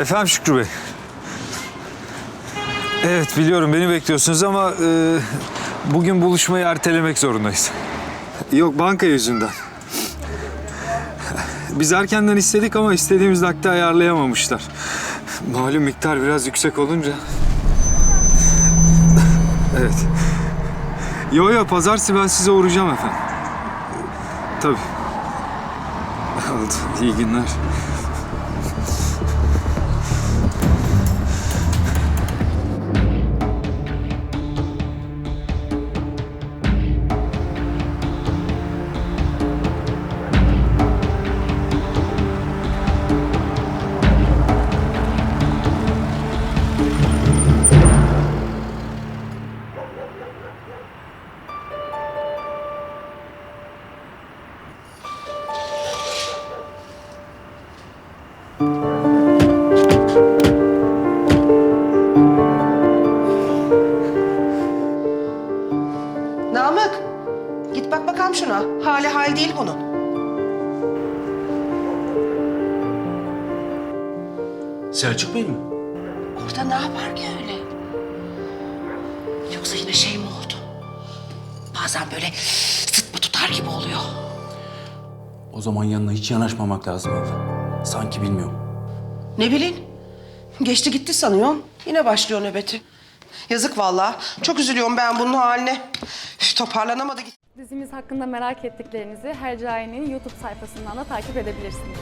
Efendim Şükrü Bey. Evet biliyorum beni bekliyorsunuz ama e, bugün buluşmayı ertelemek zorundayız. Yok banka yüzünden. Biz erkenden istedik ama istediğimiz nakde ayarlayamamışlar. Malum miktar biraz yüksek olunca. Evet. Yo yo pazartesi ben size uğrayacağım efendim. Tabii. Oldu. İyi günler. Namık, git bak bakalım şuna. Hali hal değil bunun. Selçuk Bey mi? Orada ne yapar ki öyle? Yoksa yine şey mi oldu? Bazen böyle sıtma tutar gibi oluyor. O zaman yanına hiç yanaşmamak lazım abla. Sanki bilmiyorum. Ne bileyim, geçti gitti sanıyorsun. Yine başlıyor nöbeti. Yazık vallahi. Çok üzülüyorum ben bunun haline. Üf, toparlanamadı gitti. Dizimiz hakkında merak ettiklerinizi Hercai'nin YouTube sayfasından da takip edebilirsiniz.